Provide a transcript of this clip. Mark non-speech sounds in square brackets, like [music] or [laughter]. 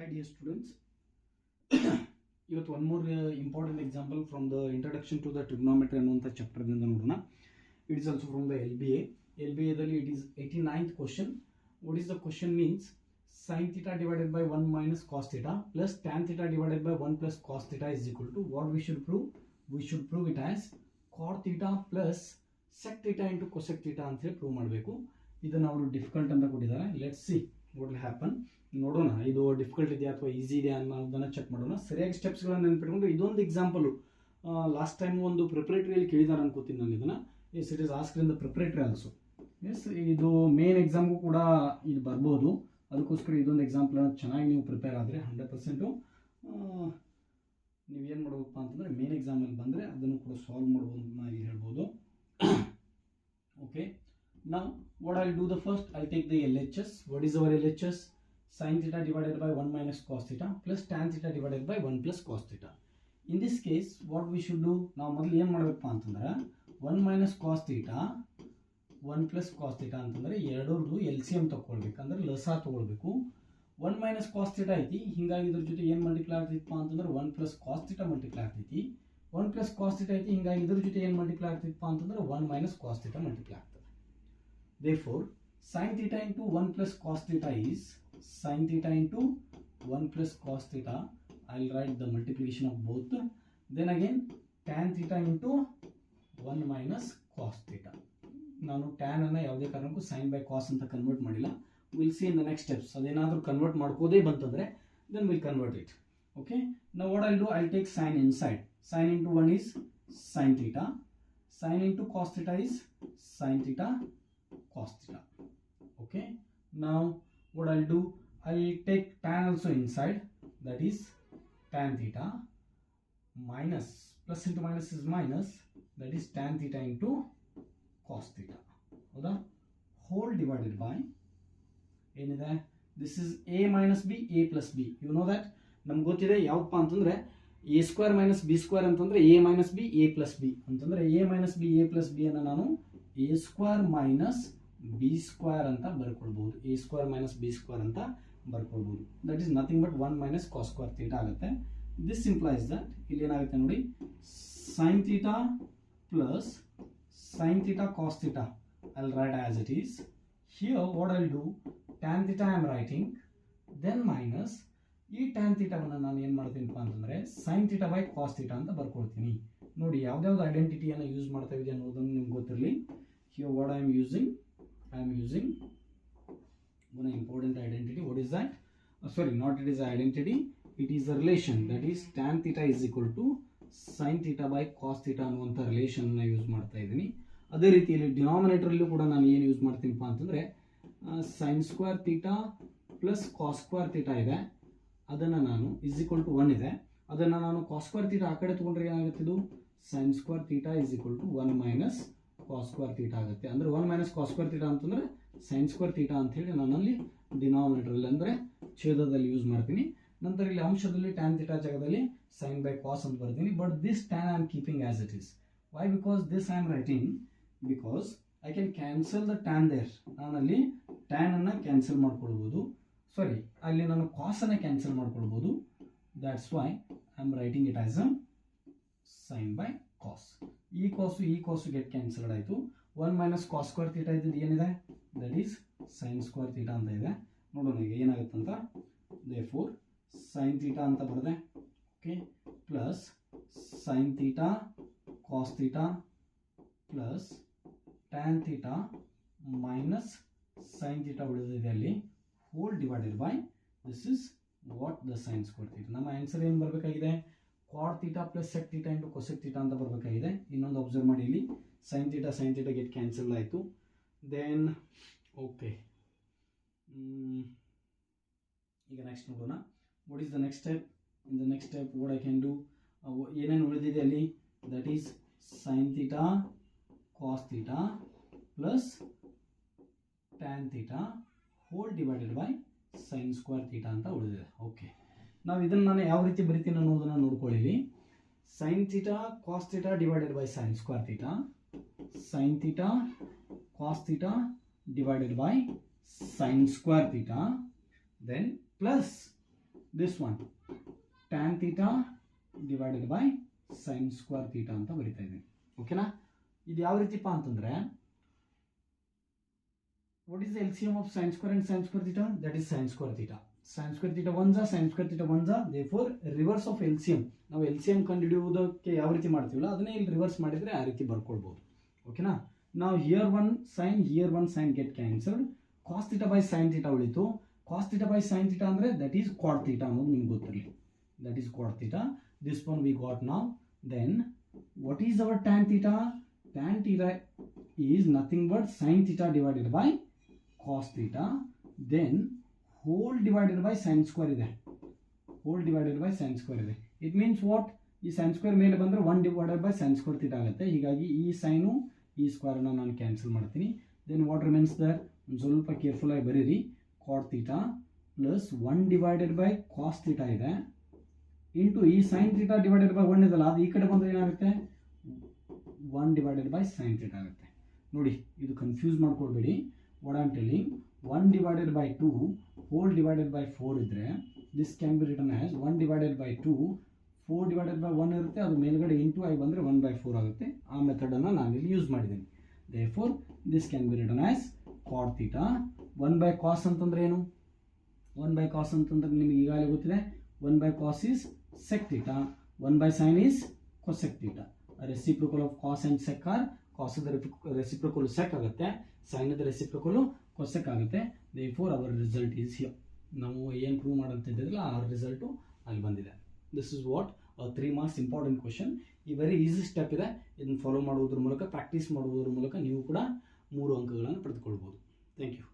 Hi dear students. [coughs] ಇವತ್ತು one more important example from the introduction to the trigonometry ಅನ್ನುವಂಥ ಚಾಪ್ಟರ್ನಿಂದ ನೋಡೋಣ. It is also from the L B A L B ಎದಲ್ಲಿ it is eighty ninth question what is the question means sine theta divided by one minus cos theta plus tan theta divided by one plus cos theta is equal to what we should prove we should prove it as cot theta plus sec theta into cosec theta ಅಂತೇಳಿ prove ಮಾಡಬೇಕು. ಇದನ್ನು ಅವರು difficult ಅಂತ ಕೊಟ್ಟಿದ್ದಾರೆ. Let see will happen ನೋಡೋಣ. ಇದು difficult ಇದೆಯಾ ಅಥವಾ ಈಸಿ ಇದೆಯಾ ಅನ್ನೋದನ್ನು ಚೆಕ್ ಮಾಡೋಣ. ಸರಿಯಾಗಿ ಸ್ಟೆಪ್ಸ್ಗಳನ್ನು ನೆನಪಿಟ್ಕೊಂಡು ಇದೊಂದು ಎಕ್ಸಾಂಪಲು ಲಾಸ್ಟ್ ಟೈಮ್ ಒಂದು ಪ್ರಿಪ್ರೇಟ್ರಿಯಲ್ಲಿ ಕೇಳಿದಾರೆ ಅನ್ಕೋತೀನಿ ನಾನು ಇದನ್ನು. ಎಸ್ ಇಟ್ ಇಸ್ ಆಸ್ಕ್ರಿಂದ ಪ್ರಿಪ್ರೇಟ್ರಿ ಆಲ್ಸೋ ಎಸ್ ಇದು ಮೇನ್ ಎಕ್ಸಾಮ್ಗೂ ಕೂಡ ಇದು ಬರ್ಬೋದು. ಅದಕ್ಕೋಸ್ಕರ ಇದೊಂದು ಎಕ್ಸಾಂಪಲ್ ಚೆನ್ನಾಗಿ ನೀವು ಪ್ರಿಪೇರ್ ಆದರೆ ಹಂಡ್ರೆಡ್ ಪರ್ಸೆಂಟು ನೀವೇನು ಮಾಡ್ಬೇಕಪ್ಪ ಅಂತಂದರೆ ಮೇನ್ ಎಕ್ಸಾಮಲ್ಲಿ ಬಂದರೆ ಅದನ್ನು ಕೂಡ ಸಾಲ್ವ್ ಮಾಡ್ಬೋದು ಅಂತ ನಾನು ಹೇಳ್ಬೋದು. [coughs] Okay now what I'll do the first I'll take the LHS what is our LHS sin theta divided by 1 minus cos theta plus tan theta divided by 1 plus cos theta in this case what we should do Now, ಮೊದಲು ಏನು ಮಾಡಬೇಕಪ್ಪ ಅಂತಂದ್ರೆ 1 minus cos theta 1 plus cos theta ಅಂತಂದ್ರೆ do LCM. C M ತಗೊಳ್ಬೇಕಂದ್ರೆ ಲಸ ತಗೊಳ್ಬೇಕು 1 minus cos theta ಐತಿ ಹಿಂಗಾಗಿ ಇದ್ರ ಜೊತೆ ಏನು ಮಲ್ಟಿಪ್ಲೈ ಆಗ್ತೈತಪ್ಪ ಅಂತಂದ್ರೆ 1 plus cos theta ಮಲ್ಟಿಪ್ಲೈ ಆಗ್ತೈತಿ 1 plus cos theta ಐತಿ ಹಿಂಗಾಗಿ ಇದ್ರ ಜೊತೆ ಏನು ಮಲ್ಟಿಪ್ಲೈ ಆಗ್ತೈತಪ್ಪ ಅಂತಂದ್ರೆ 1 minus cos theta ಮಲ್ಟಿಪ್ಲೈ ಆಗ್ತದೆ Therefore, sin theta into 1 plus cos theta is sin theta into 1 plus cos theta. I'll write the multiplication of both. Then again, tan theta into 1 minus cos theta. ನಾನು tan ಅನ್ನ ಯಾವುದೇ ಕಾರಣಕ್ಕೂ sine by cos ಅಂತ convert ಮಾಡಿಲ್ಲ will see in the next steps ಅದೇನಾದರೂ convert ಮಾಡ್ಕೋದೇ ಬಂತಂದ್ರೆ then will convert it okay ನಾವು what I do I take sine in side sine into one is sine theta sine into cos theta is sine theta theta. Okay. Now what I'll do, I'll take tan also inside. That is tan theta minus plus into minus is minus. That is tan theta into cos theta. ಹೌದಾ whole divided by ಏನಿದೆ this is A minus B A plus B you know that ನಮ್ಗೆ ಗೊತ್ತಿದೆ ಯಾವಪ್ಪ ಅಂತಂದ್ರೆ A square minus B square ಅಂತಂದ್ರೆ A minus B A plus B ಅಂತಂದ್ರೆ A minus B A plus B ಅನ್ನು ನಾನು A square minus B square ಅಂತ ಬರ್ಕೊಳ್ಬಹುದು. A square minus B square ಅಂತ ಬರ್ಕೊಳ್ಬಹುದು. That is nothing but one minus cos square theta ಆಗುತ್ತೆ. This implies that ಇಲ್ಲಿ ಏನಾಗುತ್ತೆ ನೋಡಿ sine theta plus sine theta cos theta I'll write as it is here what I'll do tan theta I am writing then minus ಈ tan ತೀಟಾವನ್ನು ನಾನು ಏನು ಮಾಡ್ತೀನಪ್ಪ ಅಂತಂದರೆ sine theta by cos theta ಅಂತ ಬರ್ಕೊಳ್ತೀನಿ. ನೋಡಿ ಯಾವ್ದಾವ್ದು ಐಡೆಂಟಿಟಿಯನ್ನು ಯೂಸ್ ಮಾಡ್ತಾ ಇದೆಯಾ ಅನ್ನೋದನ್ನು ನಿಮ್ಗೆ ಗೊತ್ತಿರಲಿ. Here what I am using I am using one important identity. What is that? Uh, sorry not it is identity. It is a relation. That is tan theta is equal to sin theta by cos theta ಅನ್ನುವಂಥ ರಿಲೇಷನ್ನ use ಮಾಡ್ತಾ ಇದ್ದೀನಿ. ಅದೇ ರೀತಿಯಲ್ಲಿ ಡಿನಾಮಿನೇಟರಲ್ಲೂ ಕೂಡ ನಾನು ಏನು use ಮಾಡ್ತೀನಪ್ಪ ಅಂತಂದರೆ sine square theta plus cos square theta ಇದೆ. ಅದನ್ನು ನಾನು ಇಸ್ ಈಕ್ವಲ್ ಟು ಒನ್ ಇದೆ. ಅದನ್ನು ನಾನು ಕಾಸ್ ಸ್ಕ್ವೇರ್ ತೀಟಾ ಆ ಕಡೆ ತೊಗೊಂಡ್ರೆ ಏನಾಗುತ್ತೆ ಇದು? Sine square theta is equal to one minus cos square theta ಆಗುತ್ತೆ. ಅಂದರೆ one minus cos square theta ಅಂತಂದರೆ ಸೈನ್ ಸ್ಕ್ವೇರ್ ತೀಟ ಅಂತ ಹೇಳಿ ನಾನಲ್ಲಿ ಡಿನಾಮಿನೇಟರಲ್ಲಿ ಅಂದರೆ ಛೇದದಲ್ಲಿ ಯೂಸ್ ಮಾಡ್ತೀನಿ. ನಂತರ ಇಲ್ಲಿ ಅಂಶದಲ್ಲಿ ಟ್ಯಾನ್ ತೀಟಾ ಜಾಗದಲ್ಲಿ ಸೈನ್ ಬೈ ಕಾಸ್ ಅಂತ ಬರ್ತೀನಿ but this tan I am keeping as it is why because this I am writing because I can cancel the tan there ನಾನಲ್ಲಿ ಟ್ಯಾನನ್ನು ಕ್ಯಾನ್ಸಲ್ ಮಾಡ್ಕೊಳ್ಬೋದು. ಸಾರಿ ಅಲ್ಲಿ ನಾನು ಕಾಸನ್ನು ಕ್ಯಾನ್ಸಲ್ ಮಾಡ್ಕೊಳ್ಬೋದು. That's why I am writing it as a sine by cos ಈ cos ಈ cos get cancelled ಆಯಿತು. One minus cos square theta ಇದ್ದಿದ್ದು ಏನಿದೆ? That is sine square theta ಅಂತ ಇದೆ. ನೋಡೋಣ ಈಗ ಏನಾಗುತ್ತೆ ಅಂತ ದೇ ಫೋರ್ ಸೈನ್ ತೀಟಾ ಅಂತ ಬರದೆ. Okay plus sine theta cos theta plus tan theta minus sine theta ಉಳಿದಿದೆ ಅಲ್ಲಿ. Whole divided by this is what the sine square theta ನಮ್ಮ ಆನ್ಸರ್ ಏನು ಬರಬೇಕಾಗಿದೆ? Cot theta plus sec theta into cosec theta ಅಂತ ಬರಬೇಕಾಗಿದೆ. ಇನ್ನೊಂದು observe ಮಾಡಿ ಇಲ್ಲಿ. Sine theta sine theta get cancel ಆಯಿತು. ದೆನ್ ಓಕೆ ಈಗ ನೆಕ್ಸ್ಟ್ ನೋಡೋಣ. What is the next step in the next step what I can do ಏನೇನು ಉಳಿದಿದೆ ಅಲ್ಲಿ? That is sine theta cos theta plus tan theta whole divided by sine square theta ಅಂತ ಉಳಿದಿದೆ. Okay ನಾವು ಇದನ್ನು ನಾನು ಯಾವ ರೀತಿ ಬರಿತೀನಿ ಅನ್ನೋದನ್ನು ನೋಡ್ಕೊಳ್ಳಿ sine theta cos theta divided by sine square theta sine theta cos theta divided by sine square theta then plus this one tan theta divided by sine square theta ಅಂತ ಬರಿತಾ ಇದ್ದೀನಿ. ಓಕೆನಾ ಇದು ಯಾವ ರೀತಿಪ್ಪ ಅಂತಂದ್ರೆ sine square the sine square theta that is sine square theta? That square sin one ಜಾ sine square theta one sin therefore reverse therefore reverse of LCM ನಾವು LCM ಕಂಡುಹಿಡಿಯುವುದಕ್ಕೆ ಯಾವ ರೀತಿ ಮಾಡ್ತೀವಲ್ಲ, ಅದನ್ನೇ ಇಲ್ಲಿ ರಿವರ್ಸ್ ಮಾಡಿದರೆ ಆ ರೀತಿ ಬರ್ಕೊಳ್ಬೋದು. ಓಕೆನಾ ನಾವು here one sine here one sine get cancelled cos theta by sine theta ಉಳಿತು. Cos theta by sine theta ಅಂದರೆ ದಟ್ ಈಸ್ ಕ್ವಾಡ್ ಥೀಟಾ ಅನ್ನೋದು ನಿಮ್ಗೆ ಗೊತ್ತಿರಲಿ. That is cot theta this one we got ನಾವ್ then what is our tan theta tan theta is nothing but sine theta divided by cos theta then whole divided by sine square ಇದೆ. Whole divided by sine square ಇದೆ. It means what ಈ sine square ಮೇಲೆ ಬಂದರೆ one divided by sine square ಆಗುತ್ತೆ. ಹೀಗಾಗಿ ಈ sign ಈ ಸ್ಕ್ವೇರ್ನ ನಾನು ಕ್ಯಾನ್ಸಲ್ ಮಾಡ್ತೀನಿ. ದೆನ್ ವಾಟ್ ರಿಮೆನ್ಸ್ ದರ್ ಒಂದು ಸ್ವಲ್ಪ ಕೇರ್ಫುಲ್ ಆಗಿ ಬರೀರಿ. Cot theta plus one divided by cos theta ಇದೆ. ಇಂಟು ಈ sine theta divided by one ಇದಲ್ಲ, ಅದು ಈ ಕಡೆ ಬಂದರೆ ಏನಾಗುತ್ತೆ? One divided by sine theta ಆಗುತ್ತೆ. ನೋಡಿ, ಇದು ಕನ್ಫ್ಯೂಸ್ ಮಾಡ್ಕೊಳ್ಬೇಡಿ. What I'm telling 1 divided by 2 whole divided by 4 ಇದ್ರೆ, this can be written as 1 divided by 2 4 divided by 1 ಇರುತ್ತೆ, ಅದು ಮೇಲ್ಗಡೆ ಇಂಟು ಐ ಬಂದರೆ ಒನ್ ಬೈ ಫೋರ್ ಆಗುತ್ತೆ. ಆ ಮೆಥಡನ್ನು ನಾನು ಇಲ್ಲಿ ಯೂಸ್ ಮಾಡಿದ್ದೀನಿ therefore this can be written as cot theta one by cos ಅಂತಂದ್ರೆ ಏನು? ಒನ್ ಬೈ ಕಾಸ್ ಅಂತಂದ್ರೆ ನಿಮಗೆ ಈಗಾಗಲೇ ಗೊತ್ತಿದೆ. One by cos is sec theta one by sine is cosec theta reciprocal of cos and sec or ಕಾಸದ reciprocal sec ಆಗುತ್ತೆ ಸೈನದ reciprocal cosec ಆಗುತ್ತೆ. Therefore our result is here ನಾವು ಏನು ಪ್ರೂವ್ ಮಾಡಂತಿದ್ದಿರಲ್ಲ ಆ ರಿಸಲ್ಟು ಅಲ್ಲಿ ಬಂದಿದೆ. This is what three marks important question ಈ ವೆರಿ ಈಸಿ ಸ್ಟೆಪ್ ಇದೆ. ಇದನ್ನು ಫಾಲೋ ಮಾಡುವುದರ ಮೂಲಕ ಪ್ರಾಕ್ಟೀಸ್ ಮಾಡುವುದರ ಮೂಲಕ ನೀವು ಕೂಡ ಮೂರು ಅಂಕಗಳನ್ನು ಪಡೆದುಕೊಳ್ಬೋದು. Thank you